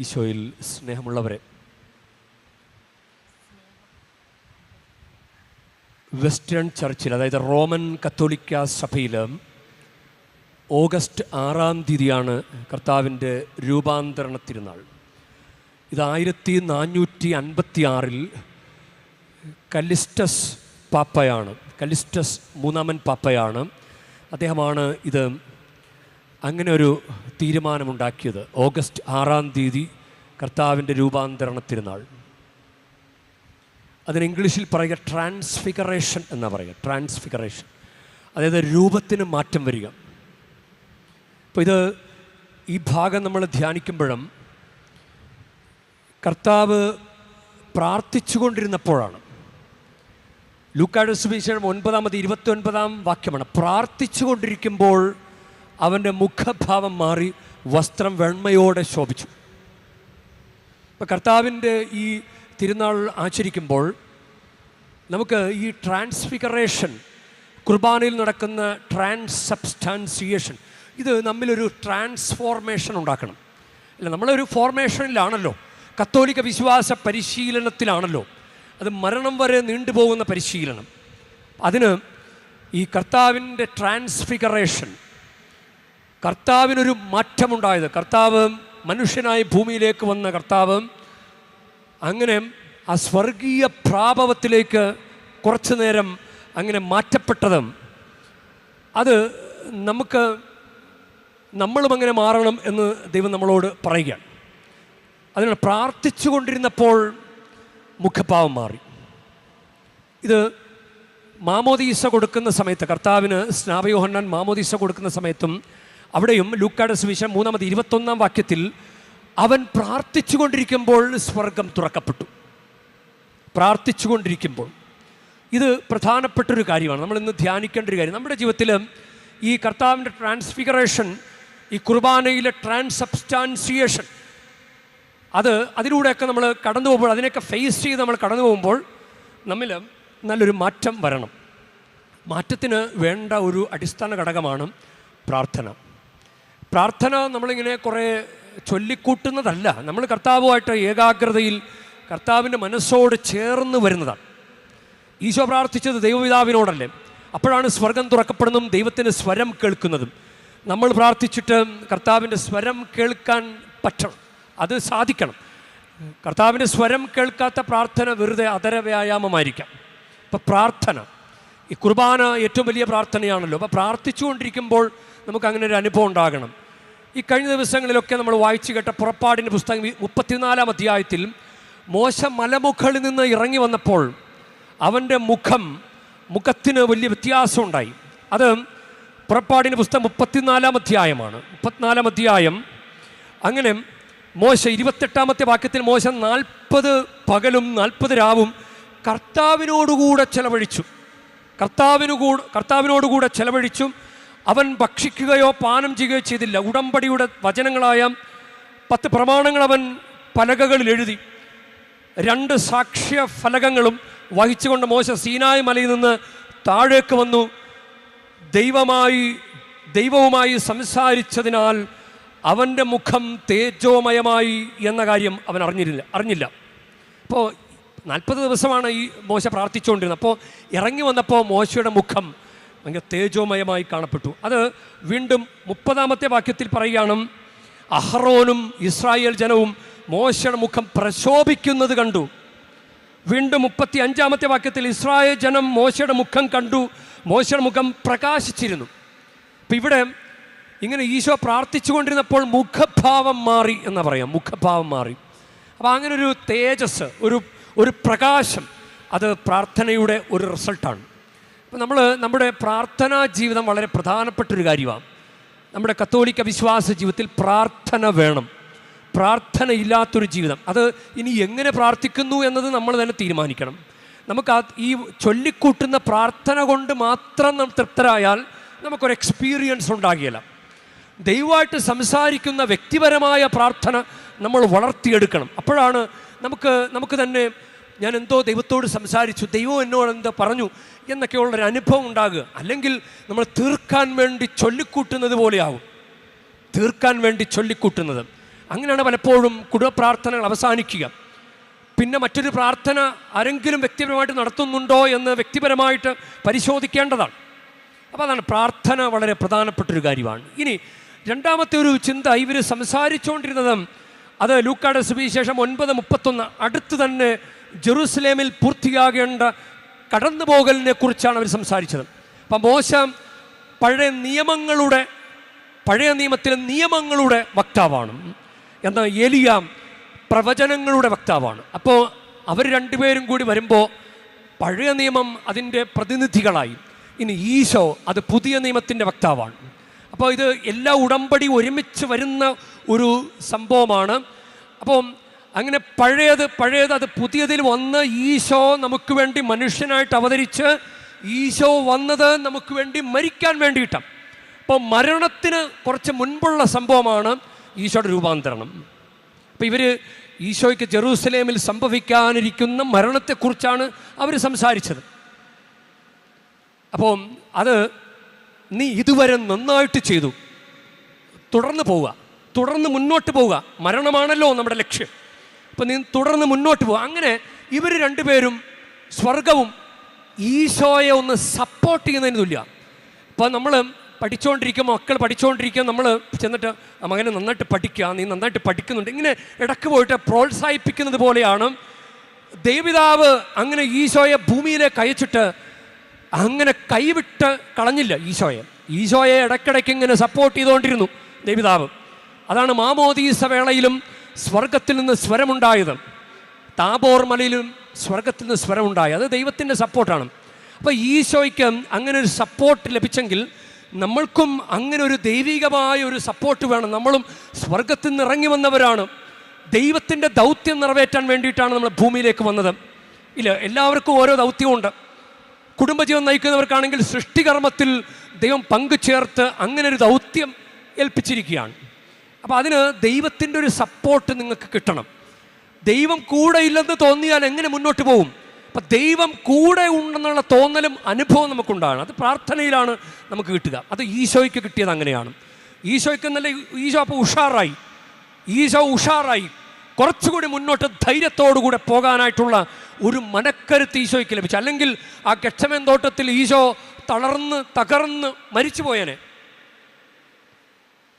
ഈശോയിൽ സ്നേഹമുള്ളവരെ. വെസ്റ്റേൺ ചർച്ചിൽ അതായത് റോമൻ കത്തോലിക്ക സഭയിൽ ഓഗസ്റ്റ് ആറാം തീയതിയാണ് കർത്താവിന്റെ രൂപാന്തരണ തിരുനാൾ. ഇത് ആയിരത്തി നാനൂറ്റി അൻപത്തി ആറിൽ കലിസ്റ്റസ് പാപ്പയാണ് കലിസ്റ്റസ് മൂന്നാമൻ പാപ്പയാണ്. അദ്ദേഹമാണ് ഇത് അങ്ങനെ ഒരു തീരുമാനമുണ്ടാക്കിയത്. ഓഗസ്റ്റ് ആറാം തീയതി കർത്താവിന്റെ രൂപാന്തരണ തിരുനാൾ. അതിന് ഇംഗ്ലീഷിൽ പറയുക ട്രാൻസ്ഫിഗറേഷൻ എന്നാ പറയുക. ട്രാൻസ്ഫിഗറേഷൻ. അതായത് രൂപത്തിന് മാറ്റം വരിക. അപ്പോൾ ഇത് ഈ ഭാഗം നമ്മൾ ധ്യാനിക്കുമ്പോഴും കർത്താവ് പ്രാർത്ഥിച്ചുകൊണ്ടിരുന്നപ്പോഴാണ്. ലൂക്കാട് സുവിശേഷം ഒൻപതാമത് ഇരുപത്തി ഒൻപതാം വാക്യമാണ്. പ്രാർത്ഥിച്ചുകൊണ്ടിരിക്കുമ്പോൾ അവന്റെ മുഖഭാവം മാറി വസ്ത്രം വെണ്മയോടെ ശോഭിച്ചു. ഇപ്പം കർത്താവിന്റെ ഈ തിരുനാൾ ആചരിക്കുമ്പോൾ നമുക്ക് ഈ ട്രാൻസ്ഫിഗറേഷൻ കുർബാനയിൽ നടക്കുന്ന ട്രാൻസ് ട്രാൻസബ്സ്റ്റാൻസിയേഷൻ ഇത് നമ്മിലൊരു ട്രാൻസ്ഫോർമേഷൻ ഉണ്ടാക്കണം. അല്ല നമ്മളൊരു ഫോർമേഷനിലാണല്ലോ. കത്തോലിക്ക വിശ്വാസ പരിശീലനത്തിലാണല്ലോ. അത് മരണം വരെ നീണ്ടുപോകുന്ന പരിശീലനം. അതിന് ഈ കർത്താവിന്റെ ട്രാൻസ്ഫിഗറേഷൻ കർത്താവിനൊരു മാറ്റമുണ്ടായത്. കർത്താവ് മനുഷ്യനായി ഭൂമിയിലേക്ക് വന്ന കർത്താവ് അങ്ങനെ ആ സ്വർഗീയ പ്രാഭവത്തിലേക്ക് കുറച്ചു നേരം അങ്ങനെ മാറ്റപ്പെട്ടതും അത് നമുക്ക് നമ്മളും അങ്ങനെ മാറണം എന്ന് ദൈവം നമ്മളോട് പറയുകയാണ് അതിന് പ്രാർത്ഥിച്ചു കൊണ്ടിരുന്നപ്പോൾ മുഖഭാവം മാറി. ഇത് മാമോദീസ കൊടുക്കുന്ന സമയത്ത് കർത്താവിന് സ്നാപയോഹന്നാൻ മാമോദീസ കൊടുക്കുന്ന സമയത്തും അവിടെയും ലൂക്കാട് സുവിശേഷം മൂന്നാമത് ഇരുപത്തൊന്നാം വാക്യത്തിൽ അവൻ പ്രാർത്ഥിച്ചുകൊണ്ടിരിക്കുമ്പോൾ സ്വർഗം തുറക്കപ്പെട്ടു. പ്രാർത്ഥിച്ചുകൊണ്ടിരിക്കുമ്പോൾ. ഇത് പ്രധാനപ്പെട്ടൊരു കാര്യമാണ്. നമ്മൾ ഇന്ന് ധ്യാനിക്കേണ്ട ഒരു കാര്യം. നമ്മുടെ ജീവിതത്തിൽ ഈ കർത്താവിന്റെ ട്രാൻസ്ഫിഗറേഷൻ ഈ കുർബാനയിലെ ട്രാൻസബ്സ്റ്റാൻസിയേഷൻ അത് അതിലൂടെയൊക്കെ നമ്മൾ കടന്നു പോകുമ്പോൾ അതിനെയൊക്കെ ഫേസ് ചെയ്ത് നമ്മൾ കടന്നു പോകുമ്പോൾ നമ്മിൽ നല്ലൊരു മാറ്റം വരണം. മാറ്റത്തിന് വേണ്ട ഒരു അടിസ്ഥാന ഘടകമാണ് പ്രാർത്ഥന. പ്രാർത്ഥന നമ്മളിങ്ങനെ കുറേ ചൊല്ലിക്കൂട്ടുന്നതല്ല. നമ്മൾ കർത്താവുമായിട്ട് ഏകാഗ്രതയിൽ കർത്താവിന്റെ മനസ്സോട് ചേർന്ന് വരുന്നതാണ്. ഈശോ പ്രാർത്ഥിച്ചത് ദൈവപിതാവിനോടല്ലേ? അപ്പോഴാണ് സ്വർഗം തുറക്കപ്പെടുന്നതും ദൈവത്തിന്റെ സ്വരം കേൾക്കുന്നതും. നമ്മൾ പ്രാർത്ഥിച്ചിട്ട് കർത്താവിന്റെ സ്വരം കേൾക്കാൻ പറ്റണം. അത് സാധിക്കണം. കർത്താവിന്റെ സ്വരം കേൾക്കാത്ത പ്രാർത്ഥന വെറുതെ അതര വ്യായാമമായിരിക്കാം. ഇപ്പം പ്രാർത്ഥന. ഈ കുർബാന ഏറ്റവും വലിയ പ്രാർത്ഥനയാണല്ലോ. അപ്പോൾ പ്രാർത്ഥിച്ചുകൊണ്ടിരിക്കുമ്പോൾ നമുക്ക് അങ്ങനെ ഒരു അനുഭവം ഉണ്ടാകണം. ഈ കഴിഞ്ഞ ദിവസങ്ങളിലൊക്കെ നമ്മൾ വായിച്ചു കേട്ട പുറപ്പാടിന്റെ പുസ്തകം മുപ്പത്തിനാലാം അധ്യായത്തിൽ മോശ മലമുകളിൽ നിന്ന് ഇറങ്ങി വന്നപ്പോൾ അവന്റെ മുഖം മുഖത്തിന് വലിയ വ്യത്യാസമുണ്ടായി അത് പുറപ്പാടിന്റെ പുസ്തകം മുപ്പത്തിനാലാം അധ്യായമാണ്. മുപ്പത്തിനാലാം അധ്യായം അങ്ങനെ മോശ ഇരുപത്തെട്ടാമത്തെ വാക്യത്തിൽ മോശ നാൽപ്പത് പകലും നാൽപ്പത് രാവും കർത്താവിനോടുകൂടെ ചെലവഴിച്ചു. കർത്താവിനു കൂടെ കർത്താവിനോടുകൂടെ ചെലവഴിച്ചു. അവൻ ഭക്ഷിക്കുകയോ പാനം ചെയ്യുകയോ ചെയ്തില്ല. ഉടമ്പടിയുടെ വചനങ്ങളായ പത്ത് പ്രമാണങ്ങൾ അവൻ പലകകളിൽ എഴുതി. രണ്ട് സാക്ഷ്യ ഫലകങ്ങളും വഹിച്ചുകൊണ്ട് മോശ സീനായ് മലയിൽ നിന്ന് താഴേക്ക് വന്നു. ദൈവമായി ദൈവവുമായി സംസാരിച്ചതിനാൽ അവന്റെ മുഖം തേജോമയമായി എന്ന കാര്യം അവൻ അറിഞ്ഞിരുന്നില്ല അറിഞ്ഞില്ല. അപ്പോൾ നാൽപ്പത് ദിവസമാണ് ഈ മോശ പ്രാർത്ഥിച്ചുകൊണ്ടിരുന്നത്. അപ്പോൾ ഇറങ്ങി വന്നപ്പോൾ മോശയുടെ മുഖം ഭയങ്കര തേജോമയമായി കാണപ്പെട്ടു. അത് വീണ്ടും മുപ്പതാമത്തെ വാക്യത്തിൽ പറയുകയാണ് അഹ്റോനും ഇസ്രായേൽ ജനവും മോശയുടെ മുഖം പ്രശോഭിക്കുന്നത് കണ്ടു. വീണ്ടും മുപ്പത്തി അഞ്ചാമത്തെ വാക്യത്തിൽ ഇസ്രായേൽ ജനം മോശയുടെ മുഖം കണ്ടു മോശയുടെ മുഖം പ്രകാശിച്ചിരുന്നു. അപ്പം ഇവിടെ ഇങ്ങനെ ഈശോ പ്രാർത്ഥിച്ചുകൊണ്ടിരുന്നപ്പോൾ മുഖഭാവം മാറി എന്ന് പറയാം മുഖഭാവം മാറി. അപ്പോൾ അങ്ങനെ ഒരു തേജസ് ഒരു ഒരു പ്രകാശം അത് പ്രാർത്ഥനയുടെ ഒരു റിസൾട്ടാണ്. നമ്മൾ നമ്മുടെ പ്രാർത്ഥനാ ജീവിതം വളരെ പ്രധാനപ്പെട്ടൊരു കാര്യമാണ്. നമ്മുടെ കത്തോലിക്ക വിശ്വാസ ജീവിതത്തിൽ പ്രാർത്ഥന വേണം. പ്രാർത്ഥനയില്ലാത്തൊരു ജീവിതം. അത് ഇനി എങ്ങനെ പ്രാർത്ഥിക്കുന്നു എന്നത് നമ്മൾ തന്നെ തീരുമാനിക്കണം. നമുക്ക് ഈ ചൊല്ലിക്കൂട്ടുന്ന പ്രാർത്ഥന കൊണ്ട് മാത്രം നാം തൃപ്തരായാൽ നമുക്കൊരു എക്സ്പീരിയൻസ് ഉണ്ടാകില്ല. ദൈവമായിട്ട് സംസാരിക്കുന്ന വ്യക്തിപരമായ പ്രാർത്ഥന നമ്മൾ വളർത്തിയെടുക്കണം. അപ്പോഴാണ് നമുക്ക് നമുക്ക് തന്നെ ഞാൻ എന്തോ ദൈവത്തോട് സംസാരിച്ചു ദൈവം എന്നോട് എന്തോ പറഞ്ഞു എന്നൊക്കെയുള്ളൊരു അനുഭവം ഉണ്ടാകുക. അല്ലെങ്കിൽ നമ്മൾ തീർക്കാൻ വേണ്ടി ചൊല്ലിക്കൂട്ടുന്നത് പോലെയാവും. തീർക്കാൻ വേണ്ടി ചൊല്ലിക്കൂട്ടുന്നത്. അങ്ങനെയാണ് പലപ്പോഴും കുടുംബ പ്രാർത്ഥനകൾ അവസാനിക്കുക. പിന്നെ മറ്റൊരു പ്രാർത്ഥന ആരെങ്കിലും വ്യക്തിപരമായിട്ട് നടത്തുന്നുണ്ടോ എന്ന് വ്യക്തിപരമായിട്ട് പരിശോധിക്കേണ്ടതാണ്. അപ്പോൾ അതാണ് പ്രാർത്ഥന വളരെ പ്രധാനപ്പെട്ടൊരു കാര്യമാണ്. ഇനി രണ്ടാമത്തെ ഒരു ചിന്ത ഇവർ സംസാരിച്ചുകൊണ്ടിരുന്നത് അത് ലൂക്കാട് സുവിശേഷം ഒൻപത് മുപ്പത്തൊന്ന് അടുത്ത് തന്നെ ജെറൂസലേമിൽ പൂർത്തിയാകേണ്ട കടന്നു പോകലിനെ കുറിച്ചാണ് അവർ സംസാരിച്ചത്. അപ്പം മോശ പഴയ നിയമങ്ങളുടെ പഴയ നിയമത്തിലെ നിയമങ്ങളുടെ വക്താവാണ് എന്നാൽ എലിയാം പ്രവചനങ്ങളുടെ വക്താവാണ്. അപ്പോൾ അവർ രണ്ടുപേരും കൂടി വരുമ്പോൾ പഴയ നിയമം അതിന്റെ പ്രതിനിധികളായി. ഇനി ഈശോ അത് പുതിയ നിയമത്തിന്റെ വക്താവാണ്. അപ്പോൾ ഇത് എല്ലാ ഉടമ്പടി ഒരുമിച്ച് വരുന്ന ഒരു സംഭവമാണ്. അപ്പം അങ്ങനെ പഴയത് പഴയത് അത് പുതിയതിൽ വന്ന് ഈശോ നമുക്ക് വേണ്ടി മനുഷ്യനായിട്ട് അവതരിച്ച് ഈശോ വന്നത് നമുക്ക് വേണ്ടി മരിക്കാൻ വേണ്ടിയിട്ടാണ്. അപ്പോൾ മരണത്തിന് കുറച്ച് മുൻപുള്ള സംഭവമാണ് ഈശോയുടെ രൂപാന്തരണം. അപ്പോൾ ഇവർ ഈശോയ്ക്ക് ജെറൂസലേമിൽ സംഭവിക്കാനിരിക്കുന്ന മരണത്തെക്കുറിച്ചാണ് അവർ സംസാരിച്ചത്. അപ്പോൾ അത് നീ ഇതുവരെ നന്നായിട്ട് ചെയ്തു. തുടർന്ന് പോവുക. തുടർന്ന് മുന്നോട്ട് പോവുക. മരണമാണല്ലോ നമ്മുടെ ലക്ഷ്യം. അപ്പോൾ നീ തുടർന്ന് മുന്നോട്ട് പോകും അങ്ങനെ ഇവർ രണ്ടുപേരും സ്വർഗവും ഈശോയെ ഒന്ന് സപ്പോർട്ട് ചെയ്യുന്നതിന് തുല്യ. അപ്പോൾ നമ്മൾ പഠിച്ചുകൊണ്ടിരിക്കും മക്കൾ പഠിച്ചുകൊണ്ടിരിക്കും നമ്മൾ ചെന്നിട്ട് "ആ മകനെ നന്നായിട്ട് പഠിക്കുക നീ നന്നായിട്ട് പഠിക്കുന്നുണ്ട്. ഇങ്ങനെ ഇടയ്ക്ക് പോയിട്ട് പ്രോത്സാഹിപ്പിക്കുന്നത് പോലെയാണ്. ദേവിതാവ് അങ്ങനെ ഈശോയെ ഭൂമിയിലേക്ക് അയച്ചിട്ട് അങ്ങനെ കൈവിട്ട് കളഞ്ഞില്ല ഈശോയെ. ഈശോയെ ഇടയ്ക്കിടയ്ക്ക് ഇങ്ങനെ സപ്പോർട്ട് ചെയ്തുകൊണ്ടിരുന്നു ദേവിതാവ് അതാണ് മാമോദീസ വേളയിലും സ്വർഗത്തിൽ നിന്ന് സ്വരമുണ്ടായത്. താബോർ മലയിലും സ്വർഗത്തിൽ നിന്ന് സ്വരമുണ്ടായി. അത് ദൈവത്തിന്റെ സപ്പോർട്ടാണ്. അപ്പോൾ ഈശോയ്ക്ക് അങ്ങനെ ഒരു സപ്പോർട്ട് ലഭിച്ചെങ്കിൽ നമ്മൾക്കും അങ്ങനെ ഒരു ദൈവികമായ ഒരു സപ്പോർട്ട് വേണം. നമ്മളും സ്വർഗത്തിൽ നിന്ന് ഇറങ്ങി വന്നവരാണ്. ദൈവത്തിന്റെ ദൗത്യം നിറവേറ്റാൻ വേണ്ടിയിട്ടാണ് നമ്മൾ ഭൂമിയിലേക്ക് വന്നത്. ഇല്ല എല്ലാവർക്കും ഓരോ ദൗത്യമുണ്ട്. കുടുംബജീവൻ നയിക്കുന്നവർക്കാണെങ്കിൽ സൃഷ്ടികർമ്മത്തിൽ ദൈവം പങ്കുചേർത്ത് അങ്ങനെ ഒരു ദൗത്യം ഏൽപ്പിച്ചിരിക്കുകയാണ്. അപ്പോൾ അതിന് ദൈവത്തിന്റെ ഒരു സപ്പോർട്ട് നിങ്ങൾക്ക് കിട്ടണം. ദൈവം കൂടെ ഇല്ലെന്ന് തോന്നിയാൽ എങ്ങനെ മുന്നോട്ട് പോകും അപ്പം ദൈവം കൂടെ ഉണ്ടെന്നുള്ള തോന്നലും അനുഭവം നമുക്കുണ്ടാകണം. അത് പ്രാർത്ഥനയിലാണ് നമുക്ക് കിട്ടുക. അത് ഈശോയ്ക്ക് കിട്ടിയത് അങ്ങനെയാണ്. ഈശോയ്ക്ക് നല്ല ഈശോ അപ്പോൾ ഉഷാറായി. ഈശോ ഉഷാറായി. കുറച്ചുകൂടി മുന്നോട്ട് ധൈര്യത്തോടുകൂടെ പോകാനായിട്ടുള്ള ഒരു മനക്കരുത്ത് ഈശോയ്ക്ക് ലഭിച്ചു. അല്ലെങ്കിൽ ആ ഗക്ഷമൻ തോട്ടത്തിൽ ഈശോ തളർന്ന് തകർന്ന് മരിച്ചു പോയനെ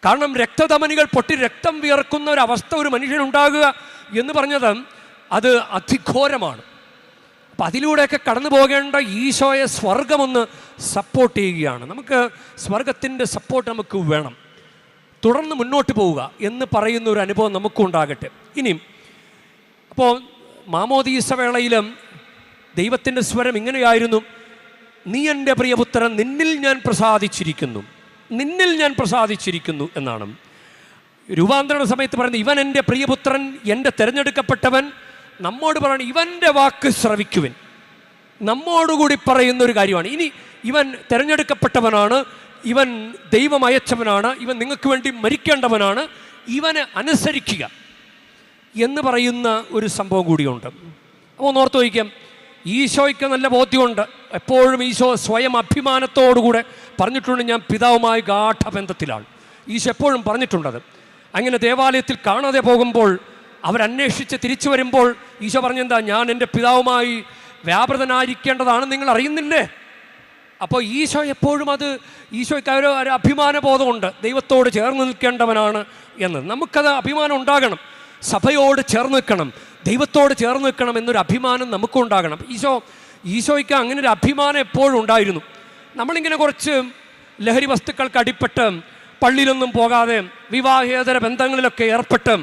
കാരണം രക്തധമനികൾ പൊട്ടി രക്തം വിയർക്കുന്ന ഒരു അവസ്ഥ ഒരു മനുഷ്യനുണ്ടാകുക എന്ന് പറഞ്ഞത് അത് അതിഘോരമാണ്. അപ്പം അതിലൂടെയൊക്കെ കടന്നു പോകേണ്ട ഈശോയെ സ്വർഗമൊന്ന് സപ്പോർട്ട് ചെയ്യുകയാണ്. നമുക്ക് സ്വർഗത്തിന്റെ സപ്പോർട്ട് നമുക്ക് വേണം. തുടർന്ന് മുന്നോട്ട് പോവുക എന്ന് പറയുന്ന ഒരു അനുഭവം നമുക്കും ഉണ്ടാകട്ടെ ഇനിയും അപ്പോൾ മാമോദീസ വേളയിലും ദൈവത്തിന്റെ സ്വരം ഇങ്ങനെയായിരുന്നു. നീ എന്റെ പ്രിയപുത്രൻ നിന്നിൽ ഞാൻ പ്രസാദിച്ചിരിക്കുന്നു. നിന്നിൽ ഞാൻ പ്രസാദിച്ചിരിക്കുന്നു എന്നാണ്. രൂപാന്തരണ സമയത്ത് പറയുന്നത് ഇവൻ എന്റെ പ്രിയപുത്രൻ എന്റെ തിരഞ്ഞെടുക്കപ്പെട്ടവൻ നമ്മോട് പറയണം ഇവന്റെ വാക്ക് ശ്രവിക്കുവിൻ. നമ്മോടുകൂടി പറയുന്ന ഒരു കാര്യമാണ്. ഇനി ഇവൻ തിരഞ്ഞെടുക്കപ്പെട്ടവനാണ് ഇവൻ ദൈവം അയച്ചവനാണ് ഇവൻ നിങ്ങൾക്ക് വേണ്ടി മരിക്കേണ്ടവനാണ് ഇവനെ അനുസരിക്കുക എന്ന് പറയുന്ന ഒരു സംഭവം കൂടിയുണ്ട്. അപ്പോൾ ഓർത്ത് വയ്ക്കാം. ഈശോയ്ക്ക് നല്ല ബോധ്യമുണ്ട്. എപ്പോഴും ഈശോ സ്വയം അഭിമാനത്തോടുകൂടെ പറഞ്ഞിട്ടുണ്ട് ഞാൻ പിതാവുമായി ഗാഠബന്ധത്തിലാണ്. ഈശോ എപ്പോഴും പറഞ്ഞിട്ടുണ്ടത്. അങ്ങനെ ദേവാലയത്തിൽ കാണാതെ പോകുമ്പോൾ അവരന്വേഷിച്ച് തിരിച്ചു വരുമ്പോൾ ഈശോ പറഞ്ഞെന്താ ഞാൻ എന്റെ പിതാവുമായി വ്യാപൃതനായിരിക്കേണ്ടതാണ് നിങ്ങൾ അറിയുന്നില്ലേ? അപ്പോൾ ഈശോ എപ്പോഴും അത് ഈശോയ്ക്ക് ഒരു ഒരു അഭിമാന ബോധമുണ്ട് ദൈവത്തോട് ചേർന്ന് നിൽക്കേണ്ടവനാണ് എന്ന്. നമുക്കത് അഭിമാനം ഉണ്ടാകണം. സഭയോട് ചേർന്ന് നിൽക്കണം. ദൈവത്തോട് ചേർന്ന് നിൽക്കണം എന്നൊരു അഭിമാനം നമുക്കും ഉണ്ടാകണം ഈശോ ഈശോയ്ക്ക് അങ്ങനെ ഒരു അഭിമാനം എപ്പോഴും ഉണ്ടായിരുന്നു. നമ്മളിങ്ങനെ കുറച്ച് ലഹരി വസ്തുക്കൾക്ക് അടിപ്പെട്ട് പള്ളിയിലൊന്നും പോകാതെ വിവാഹേതര ബന്ധങ്ങളിലൊക്കെ ഏർപ്പെട്ട്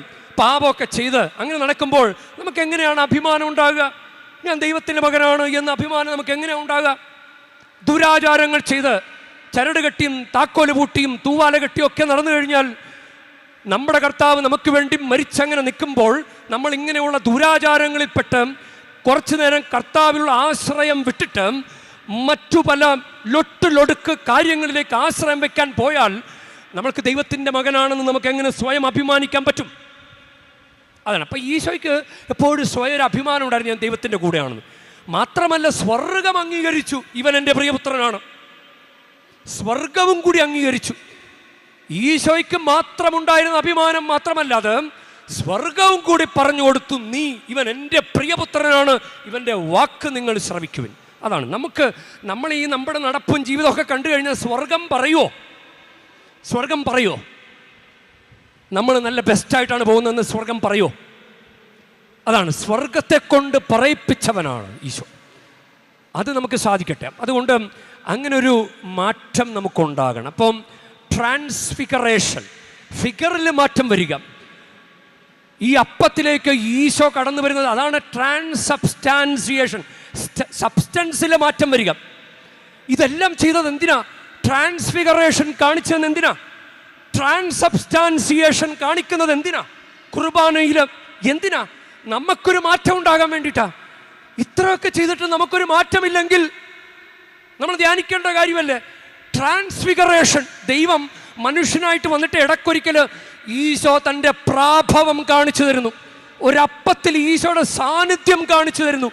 പാപമൊക്കെ ചെയ്ത് അങ്ങനെ നടക്കുമ്പോൾ നമുക്ക് എങ്ങനെയാണ് അഭിമാനം ഉണ്ടാകുക? ഞാൻ ദൈവത്തിന്റെ മകനാണ് എന്ന അഭിമാനം നമുക്ക് എങ്ങനെയാണ് ഉണ്ടാകുക? ദുരാചാരങ്ങൾ ചെയ്ത് ചരട് കെട്ടിയും താക്കോൽ പൂട്ടിയും തൂവാല കെട്ടിയും ഒക്കെ നടന്നു കഴിഞ്ഞാൽ നമ്മുടെ കർത്താവ് നമുക്ക് വേണ്ടി മരിച്ചങ്ങനെ നിൽക്കുമ്പോൾ നമ്മൾ ഇങ്ങനെയുള്ള ദുരാചാരങ്ങളിൽപ്പെട്ട് കുറച്ചു നേരം കർത്താവിലുള്ള ആശ്രയം വിട്ടിട്ട് മറ്റു പല ലൊട്ടിലൊടുക്ക് കാര്യങ്ങളിലേക്ക് ആശ്രയം വെക്കാൻ പോയാൽ നമ്മൾക്ക് ദൈവത്തിന്റെ മകനാണെന്ന് നമുക്ക് എങ്ങനെ സ്വയം അഭിമാനിക്കാൻ പറ്റും? അതാണ്. അപ്പം ഈശോയ്ക്ക് എപ്പോഴും സ്വയം ഒരു അഭിമാനം ഉണ്ടായിരുന്നു ഞാൻ ദൈവത്തിന്റെ കൂടെയാണെന്ന്. മാത്രമല്ല സ്വർഗം അംഗീകരിച്ചു. ഇവൻ എന്റെ പ്രിയപുത്രനാണ്. സ്വർഗവും കൂടി അംഗീകരിച്ചു. ഈശോയ്ക്ക് മാത്രമുണ്ടായിരുന്ന അഭിമാനം മാത്രമല്ല അത് സ്വർഗവും കൂടി പറഞ്ഞു കൊടുത്തു നീ ഇവൻ എന്റെ പ്രിയപുത്രനാണ് ഇവന്റെ വാക്ക് നിങ്ങൾ ശ്രവിക്കുവിൻ. അതാണ്. നമുക്ക് നമ്മൾ ഈ നമ്മുടെ നടപ്പും ജീവിതമൊക്കെ കണ്ടു കഴിഞ്ഞാൽ സ്വർഗം പറയുമോ സ്വർഗം പറയുമോ നമ്മൾ നല്ല ബെസ്റ്റായിട്ടാണ് പോകുന്നതെന്ന് സ്വർഗം പറയുമോ അതാണ്. സ്വർഗത്തെ കൊണ്ട് പറയിപ്പിച്ചവനാണ് ഈശോ. അത് നമുക്ക് സാധിക്കട്ടെ. അതുകൊണ്ട് അങ്ങനൊരു മാറ്റം നമുക്കുണ്ടാകണം. അപ്പം ട്രാൻസ്ഫിഗറേഷൻ ഫിഗറിൽ മാറ്റം വരിക. ഈ അപ്പത്തിലേക്ക് ഈശോ കടന്നു വരുന്നത് അതാണ് ട്രാൻസബ്സ്റ്റാൻസിയേഷൻ സബ്സ്റ്റൻസിൽ മാറ്റം വരിക. ഇതെല്ലാം ചെയ്തത് എന്തിനാ? ട്രാൻസ്ഫിഗറേഷൻ കാണിച്ചത് എന്തിനാ? ട്രാൻസബ്സ്റ്റാൻസിയേഷൻ കാണിക്കുന്നത് എന്തിനാ? കുർബാനയിൽ എന്തിനാ? നമുക്കൊരു മാറ്റം ഉണ്ടാകാൻ വേണ്ടിട്ടാ ഇത്രയൊക്കെ ചെയ്തിട്ട് നമുക്കൊരു മാറ്റമില്ലെങ്കിൽ നമ്മൾ ധ്യാനിക്കേണ്ട കാര്യമല്ലേ? ട്രാൻസ്ഫിഗറേഷൻ ദൈവം മനുഷ്യനായിട്ട് വന്നിട്ട് ഇടക്കൊരിക്കൽ ഈശോ തന്റെ പ്രാഭവം കാണിച്ചു തരുന്നു. ഒരപ്പത്തിൽ ഈശോയുടെ സാന്നിധ്യം കാണിച്ചു തരുന്നു.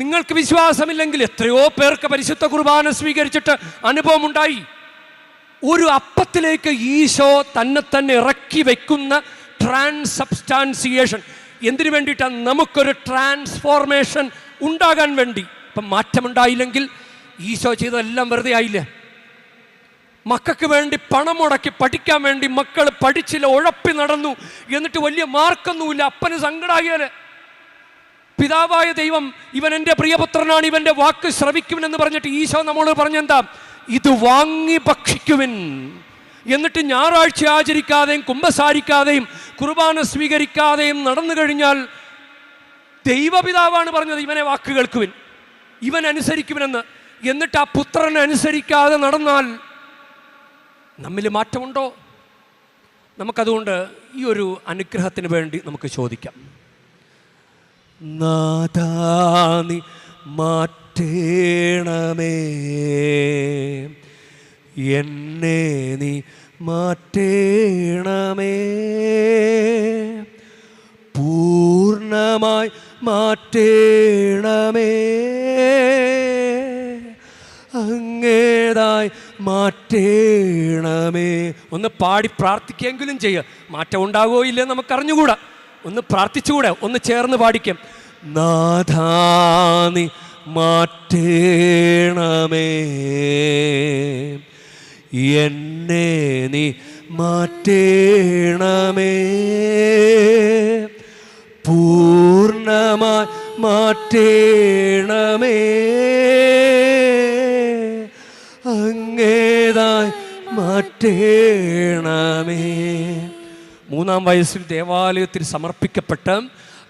നിങ്ങൾക്ക് വിശ്വാസമില്ലെങ്കിൽ എത്രയോ പേർക്ക് പരിശുദ്ധ കുർബാന സ്വീകരിച്ചിട്ട് അനുഭവം ഉണ്ടായി ഒരു അപ്പത്തിലേക്ക് ഈശോ തന്നെ തന്നെ ഇറക്കി വെക്കുന്ന ട്രാൻസബ്സ്റ്റാൻസിയേഷൻ. എന്തിനു വേണ്ടിയിട്ടാണ് നമുക്കൊരു ട്രാൻസ്ഫോർമേഷൻ ഉണ്ടാകാൻ വേണ്ടി. ഇപ്പം മാറ്റമുണ്ടായില്ലെങ്കിൽ ഈശോ ചെയ്തതെല്ലാം വെറുതെ ആയില്ലേ? മക്കൾക്ക് വേണ്ടി പണം മുടക്കി പഠിക്കാൻ വേണ്ടി മക്കൾ പഠിച്ചില്ല ഉഴപ്പി നടന്നു എന്നിട്ട് വലിയ മാർക്കൊന്നുമില്ല. അപ്പന് സങ്കടാകിയാൽ. പിതാവായ ദൈവം ഇവൻ എന്റെ പ്രിയപുത്രനാണ് ഇവന്റെ വാക്ക് ശ്രവിക്കുമെന്ന് പറഞ്ഞിട്ട് ഈശോ നമ്മളോട് പറഞ്ഞെന്താ? ഇത് വാങ്ങി ഭക്ഷിക്കുവിൻ. എന്നിട്ട് ഞായറാഴ്ച ആചരിക്കാതെയും കുംഭസാരിക്കാതെയും കുർബാന സ്വീകരിക്കാതെയും നടന്നു കഴിഞ്ഞാൽ ദൈവപിതാവാണ് പറഞ്ഞത് ഇവനെ വാക്ക് കേൾക്കുവിൻ ഇവൻ അനുസരിക്കുവിനെന്ന്. എന്നിട്ട് ആ പുത്രനെ അനുസരിക്കാതെ നടന്നാൽ നമ്മിൽ മാറ്റമുണ്ടോ? നമുക്കതുകൊണ്ട് ഈ ഒരു അനുഗ്രഹത്തിന് വേണ്ടി നമുക്ക് ചോദിക്കാം. നാദാനി മാറ്റേണമേ. എന്നെ നീ മാറ്റേണമേ. പൂർണമായി മാറ്റേണമേ. മാറ്റേണമേ ഒന്ന് പാടി പ്രാർത്ഥിക്കെങ്കിലും ചെയ്യുക മാറ്റം ഉണ്ടാകുമോ ഇല്ലേ നമുക്ക് അറിഞ്ഞുകൂടാ. ഒന്ന് പ്രാർത്ഥിച്ചുകൂടെ ഒന്ന് ചേർന്ന് പാടിക്കാം. നാഥാനി മാറ്റേണമേ. എന്നെ നീ മാറ്റേണമേ. പൂർണമായി മാറ്റേണമേ. മാറ്റേണമേ മൂന്നാം വയസ്സിൽ ദേവാലയത്തിൽ സമർപ്പിക്കപ്പെട്ട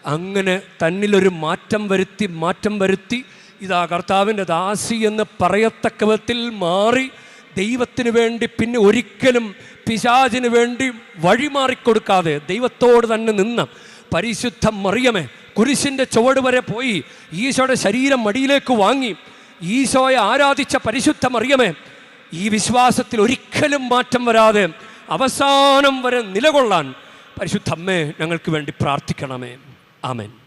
അങ്ങനെ തന്നിലൊരു മാറ്റം വരുത്തി മാറ്റം വരുത്തി ഇതാ കർത്താവിന്റെ ദാസി എന്ന് പറയത്തക്ക വിധത്തിൽ മാറി ദൈവത്തിന് വേണ്ടി പിന്നെ ഒരിക്കലും പിശാചിന് വേണ്ടി വഴിമാറിക്കൊടുക്കാതെ ദൈവത്തോട് തന്നെ നിന്ന് പരിശുദ്ധ മറിയമേ കുരിശിന്റെ ചുവട് വരെ പോയി ഈശോയുടെ ശരീരം മടിയിലേക്ക് വാങ്ങി ഈശോയെ ആരാധിച്ച പരിശുദ്ധ മറിയമേ ഈ വിശ്വാസത്തിൽ ഒരിക്കലും മാറ്റം വരാതെ അവസാനം വരെ നിലകൊള്ളാൻ പരിശുദ്ധമ്മേ ഞങ്ങൾക്ക് വേണ്ടി പ്രാർത്ഥിക്കണമേ. ആമേൻ.